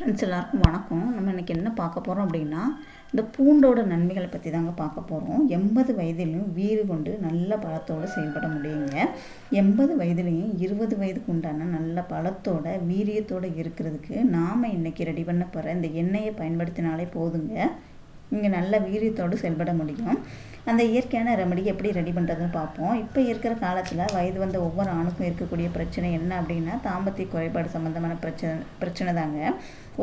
Friends எல்லாருக்கும் வணக்கம். நம்ம இன்னைக்கு என்ன பார்க்க போகிறோம் அப்படின்னா இந்த பூண்டோட நன்மைகளை பற்றி தாங்க பார்க்க போகிறோம் எண்பது வயதிலையும் வீறு கொண்டு நல்ல பழத்தோடு செயல்பட முடியுங்க. எண்பது வயதுலையும் இருபது வயதுக்கு உண்டான நல்ல பழத்தோட வீரியத்தோடு இருக்கிறதுக்கு நாம் இன்றைக்கி ரெடி பண்ண போகிற இந்த எண்ணெயை பயன்படுத்தினாலே போதுங்க. இங்கே நல்ல வீரியத்தோடு செயல்பட முடியும். அந்த இயற்கையான ரெமடி எப்படி ரெடி பண்ணுறதுன்னு பார்ப்போம். இப்போ இருக்கிற காலத்தில் வயது வந்த ஒவ்வொரு ஆணுக்கும் இருக்கக்கூடிய பிரச்சனை என்ன அப்படின்னா தாம்பத்திய குறைபாடு சம்மந்தமான பிரச்சனை பிரச்சனை தாங்க.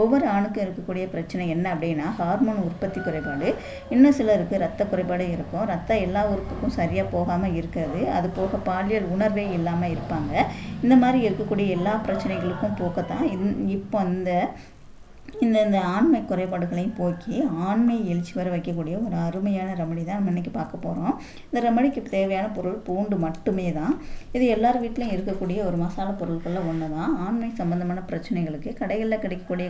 ஒவ்வொரு ஆணுக்கும் இருக்கக்கூடிய பிரச்சனை என்ன அப்படின்னா ஹார்மோன் உற்பத்தி குறைபாடு. இன்னும் சிலருக்கு ரத்த குறைபாடு இருக்கும். ரத்தம் எல்லா உறுப்புக்கும் சரியாக போகாமல் இருக்காது. அது போக பாலியல் உணர்வே இல்லாமல் இருப்பாங்க. இந்த மாதிரி இருக்கக்கூடிய எல்லா பிரச்சனைகளுக்கும் போக்கத்தான் இந் இப்போ இந்த இந்த இந்த ஆண்மை குறைபாடுகளையும் போக்கி ஆண்மை எழுச்சி வர வைக்கக்கூடிய ஒரு அருமையான ரெமடி தான் நம்ம இன்னைக்கு பார்க்க போகிறோம் இந்த ரெமடிக்கு தேவையான பொருள் பூண்டு மட்டுமே தான். இது எல்லார் வீட்லையும் இருக்கக்கூடிய ஒரு மசாலா பொருட்களில் ஒன்று தான். ஆண்மை சம்பந்தமான பிரச்சனைகளுக்கு கடைகளில் கிடைக்கக்கூடிய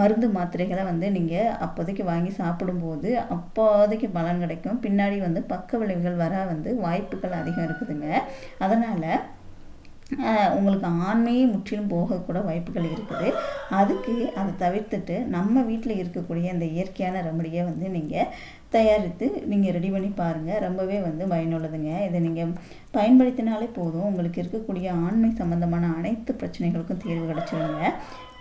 மருந்து மாத்திரைகளை வந்து நீங்கள் அப்போதைக்கு வாங்கி சாப்பிடும்போது அப்போதைக்கு பலன் கிடைக்கும். பின்னாடி வந்து பக்க விளைவுகள் வர வந்து வாய்ப்புகள் அதிகம் இருக்குதுங்க. அதனால் உங்களுக்கு ஆண்மையே முற்றிலும் போகக்கூட வாய்ப்புகள் இருக்குது. அதுக்கு அதை தவிர்த்துட்டு நம்ம வீட்டில் இருக்கக்கூடிய இந்த இயற்கையான ரெமடியை வந்து நீங்கள் தயாரித்து நீங்கள் ரெடி பண்ணி பாருங்கள் ரொம்பவே வந்து பயனுள்ளதுங்க. இதை நீங்கள் பயன்படுத்தினாலே போதும். உங்களுக்கு இருக்கக்கூடிய ஆண்மை சம்மந்தமான அனைத்து பிரச்சனைகளுக்கும் தீர்வு கிடச்சிருங்க.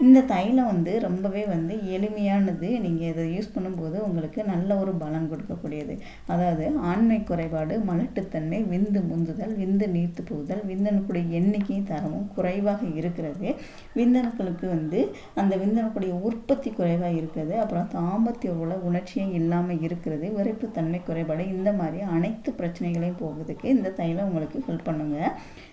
இந்த தைலம் வந்து ரொம்பவே வந்து எளிமையானது. நீங்கள் இதை யூஸ் பண்ணும்போது உங்களுக்கு நல்ல ஒரு பலன் கொடுக்கக்கூடியது. அதாவது ஆண்மை குறைபாடு மலட்டுத்தன்மை விந்து முந்துதல் விந்து நீர்த்து போகுதல் விந்தணுக்குடைய எண்ணிக்கையும் தரமும் குறைவாக இருக்கிறது. விந்தணுக்களுக்கு வந்து அந்த விந்தணுக்குடைய உற்பத்தி குறைவாக இருக்கிறது. அப்புறம் தாம்பத்திய உள்ள உணர்ச்சியும் இல்லாமல் இருக்கிறது. விரைப்புத்தன்மை குறைபாடு இந்த மாதிரி அனைத்து பிரச்சனைகளையும் போகிறதுக்கு இந்த தைலம் உங்களுக்கு ஹெல்ப் பண்ணுங்க.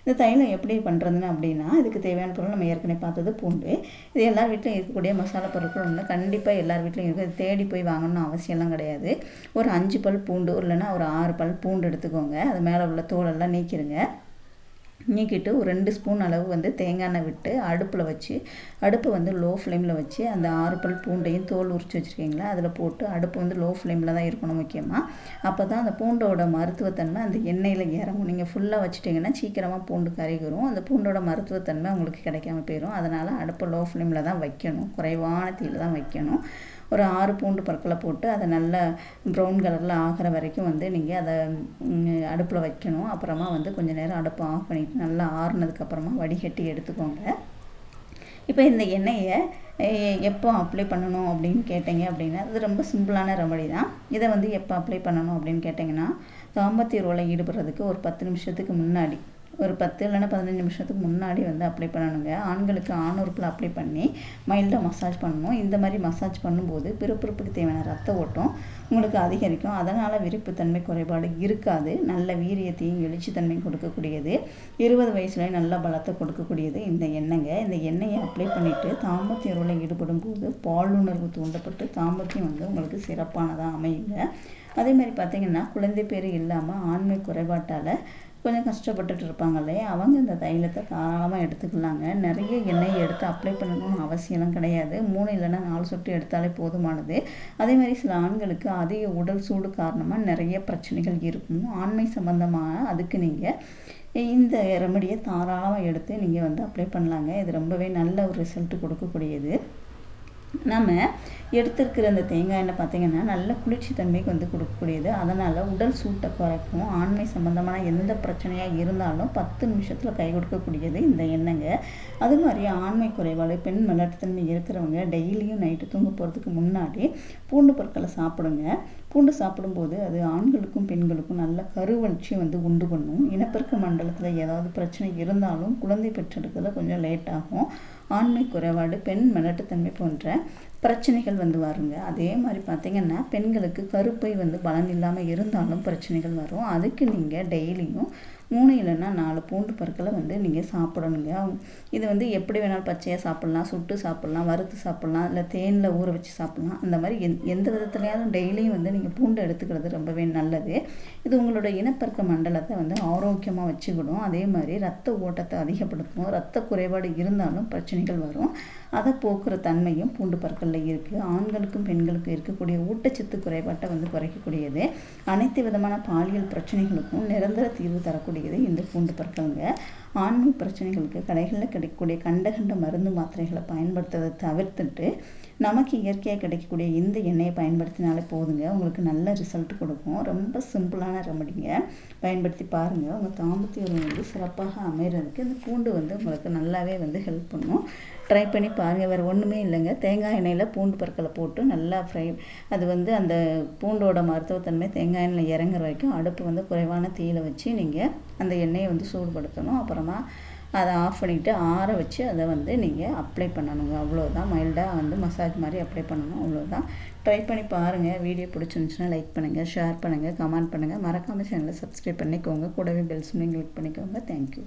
இந்த தைலம் எப்படி பண்ணுறதுன்னு அப்படின்னா இதுக்கு தேவையான பொருள் நம்ம ஏற்கனவே பார்த்தது பூண்டு. இது எல்லார் வீட்லையும் இருக்கக்கூடிய மசாலா பொருட்கள் ஒன்று கண்டிப்பாக எல்லார் வீட்லையும் இருக்குது தேடி போய் வாங்கணும்னு அவசியம்லாம் கிடையாது. ஒரு அஞ்சு பல் பூண்டு இல்லைன்னா ஒரு ஆறு பல் பூண்டு எடுத்துக்கோங்க. அது மேலே உள்ள தோலெல்லாம் நீக்கிடுங்க நீக்கிட்டு ஒரு ரெண்டு ஸ்பூன் அளவு வந்து தேங்காய் எண்ணெய் விட்டு அடுப்பில் வச்சு அடுப்பை வந்து லோ ஃப்ளேமில் வச்சு அந்த ஆறு பல் பூண்டையும் தோல் உரிச்சு வச்சுருக்கீங்களா? அதில் போட்டு அடுப்பு வந்து லோ ஃப்ளேமில் தான் இருக்கணும் முக்கியமாக அப்போ தான் அந்த பூண்டோட மருத்துவத்தன்மை அந்த எண்ணெயில் இறங்கும். நீங்கள் ஃபுல்லாக வச்சுட்டிங்கன்னா சீக்கிரமாக பூண்டு கறிகிறோம் அந்த பூண்டோட மருத்துவத்தன்மை உங்களுக்கு கிடைக்காம போயிடும் அதனால் அடுப்பை லோ ஃப்ளேமில் தான் வைக்கணும். குறைவான தீயில் தான் வைக்கணும். ஒரு ஆறு பூண்டு பற்களை போட்டு அதை நல்லா ப்ரௌன் கலரில் ஆகிற வரைக்கும் வந்து நீங்கள் அதை அடுப்பில் வைக்கணும். அப்புறமா வந்து கொஞ்சம் நேரம் அடுப்பை ஆஃப் பண்ணிவிட்டு நல்லா ஆறுனதுக்கப்புறமா வடிகட்டி எடுத்துக்கோங்க. இப்போ இந்த எண்ணெயை எப்போ அப்ளை பண்ணணும் அப்படின்னு கேட்டிங்க அப்படின்னா அது ரொம்ப சிம்பிளான ரெமடி தான். இதை வந்து எப்போ அப்ளை பண்ணணும் அப்படின்னு கேட்டிங்கன்னா தாம்பத்திய ரோலை ஈடுபடுறதுக்கு ஒரு பத்து நிமிஷத்துக்கு முன்னாடி. ஒரு பத்து இல்லைன்னா பதினஞ்சு நிமிஷத்துக்கு முன்னாடி வந்து அப்ளை பண்ணணுங்க. ஆண்களுக்கு ஆணுறுப்பில் அப்ளை பண்ணி மைல்டாக மசாஜ் பண்ணணும். இந்த மாதிரி மசாஜ் பண்ணும்போது பிறப்புறுப்புக்கு தேவையான ரத்த ஓட்டம் உங்களுக்கு அதிகரிக்கும். அதனால் விருப்புத்தன்மை குறைபாடு இருக்காது. நல்ல வீரியத்தையும் எழுச்சித்தன்மையும் கொடுக்கக்கூடியது. இருபது வயசுலேயும் நல்ல பலத்தை கொடுக்கக்கூடியது. இந்த எண்ணெய்ங்க. இந்த எண்ணெயை அப்ளை பண்ணிவிட்டு தாம்பத்திய உறவில் ஈடுபடும் போது பாலுணர்வு தூண்டப்பட்டு தாம்பத்தியம் வந்து உங்களுக்கு சிறப்பானதாக அமையுங்க. அதே மாதிரி பார்த்தீங்கன்னா குழந்தை பேர் இல்லாமல் ஆண்மை குறைபாட்டால் கொஞ்சம் கஷ்டப்பட்டுட்டு இருப்பாங்க இல்லையா? அவங்க இந்த தைலத்தை தாராளமாக எடுத்துக்கலாங்க. நிறைய எண்ணெய் எடுத்து அப்ளை பண்ணணும்னு அவசியம்லாம் கிடையாது. மூணு இல்லைன்னா நாலு சொட்டு எடுத்தாலே போதுமானது. அதே மாதிரி சில ஆண்களுக்கு அதிக உடல் சூடு காரணமாக நிறைய பிரச்சனைகள் இருக்கும். ஆண்மை சம்மந்தமாக அதுக்கு நீங்கள் இந்த ரெமடியை தாராளமாக எடுத்து நீங்கள் வந்து அப்ளை பண்ணலாங்க. இது ரொம்பவே நல்ல ஒரு ரிசல்ட் கொடுக்கக்கூடியது. நம்ம எடுத்திருக்கிற அந்த தேங்காய் எண்ணெய் பார்த்தீங்கன்னா நல்ல குளிர்ச்சி தன்மைக்கு வந்து கொடுக்கக்கூடியது. அதனால் உடல் சூட்டை குறைக்கும் ஆண்மை சம்மந்தமான எந்த பிரச்சனையாக இருந்தாலும் பத்து நிமிஷத்தில் கை கொடுக்கக்கூடியது இந்த எண்ணெய்ங்க. அது மாதிரி ஆண்மை குறைபாடு பெண் மலட்டுத்தன்மை இருக்கிறவங்க டெய்லியும் நைட்டு தூங்க போகிறதுக்கு முன்னாடி பூண்டு பொருட்களை சாப்பிடுங்க. பூண்டு சாப்பிடும்போது அது ஆண்களுக்கும் பெண்களுக்கும் நல்ல கருவளர்ச்சி வந்து உண்டு பண்ணும். இனப்பெருக்க மண்டலத்தில் ஏதாவது பிரச்சனை இருந்தாலும் குழந்தை பெற்றெடுக்கிறதுல கொஞ்சம் லேட் ஆகும். ஆண்மை குறைபாடு பெண் மிரட்டுத்தன்மை போன்ற பிரச்சனைகள் வந்து வருங்க. அதே மாதிரி பார்த்தீங்கன்னா பெண்களுக்கு கருப்பை வந்து பலன் இல்லாமல் இருந்தாலும் பிரச்சனைகள் வரும். அதுக்கு நீங்கள் டெய்லியும் மூணு இல்லைன்னா நாலு பூண்டு பற்களை வந்து நீங்கள் சாப்பிடணுங்க. இது வந்து எப்படி வேணாலும் பச்சையாக சாப்பிட்லாம் சுட்டு சாப்பிட்லாம் வறுத்து சாப்பிட்லாம் இல்லை தேனில் ஊற வச்சு சாப்பிட்லாம். அந்த மாதிரி எந் எந்த விதத்துலையாவது டெய்லியும் வந்து நீங்கள் பூண்டு எடுத்துக்கிறது ரொம்பவே நல்லது. இது உங்களோட இனப்பெருக்க மண்டலத்தை வந்து ஆரோக்கியமாக வச்சுக்கிடும். அதே மாதிரி ரத்த ஓட்டத்தை அதிகப்படுத்தும். ரத்த குறைபாடு இருந்தாலும் பிரச்சனைகள் வரும். அதை போக்குற தன்மையும் பூண்டு பற்களில் இருக்குது ஆண்களுக்கும் பெண்களுக்கும் இருக்கக்கூடிய ஊட்டச்சத்து குறைபாட்டை வந்து குறைக்கக்கூடியது. அனைத்து விதமான பாலியல் பிரச்சனைகளுக்கும் நிரந்தர தீர்வு தரக்கூடியது இந்த பூண்டு பற்களுங்க. ஆண்மை பிரச்சனைகளுக்கு கடைகளில் கிடைக்கக்கூடிய கண்ட கண்ட மருந்து மாத்திரைகளை பயன்படுத்துவதை தவிர்த்துட்டு நமக்கு இயற்கையாக கிடைக்கக்கூடிய இந்த எண்ணெயை பயன்படுத்தினாலே போதுங்க. உங்களுக்கு நல்ல ரிசல்ட் கொடுக்கும். ரொம்ப சிம்பிளான ரெமடிங்க பயன்படுத்தி பாருங்கள் உங்கள் தாம்பத்திய உறவு வந்து சிறப்பாக அமைகிறதுக்கு இந்த பூண்டு வந்து உங்களுக்கு நல்லாவே வந்து ஹெல்ப் பண்ணும். ட்ரை பண்ணி பாருங்கள் வேறு ஒன்றுமே இல்லைங்க. தேங்காய் எண்ணெயில் பூண்டு பற்களை போட்டு நல்லா ஃப்ரை அது வந்து அந்த பூண்டோட மருத்துவத்தன்மை தேங்காய் எண்ணெயில் இறங்குற வரைக்கும் அடுப்பு வந்து குறைவான தீயில வச்சு நீங்கள் அந்த எண்ணெயை வந்து சூடுபடுத்தணும். அப்புறம் அதை ஆஃப் பண்ணிவிட்டு ஆற வச்சு அதை வந்து நீங்கள் அப்ளை பண்ணணுங்க. அவ்வளோதான் மைல்டாக வந்து மசாஜ் மாதிரி அப்ளை பண்ணணும். அவ்வளோதான் ட்ரை பண்ணி பாருங்கள் வீடியோ பிடிச்சிருந்துச்சுன்னா லைக் பண்ணுங்கள் ஷேர் பண்ணுங்கள் கமெண்ட் பண்ணுங்கள் மறக்காமல் சேனலை சப்ஸ்கிரைப் பண்ணிக்கோங்க. கூடவே பெல் சிம்லையும் கிளிக் பண்ணிக்கோங்க. Thank you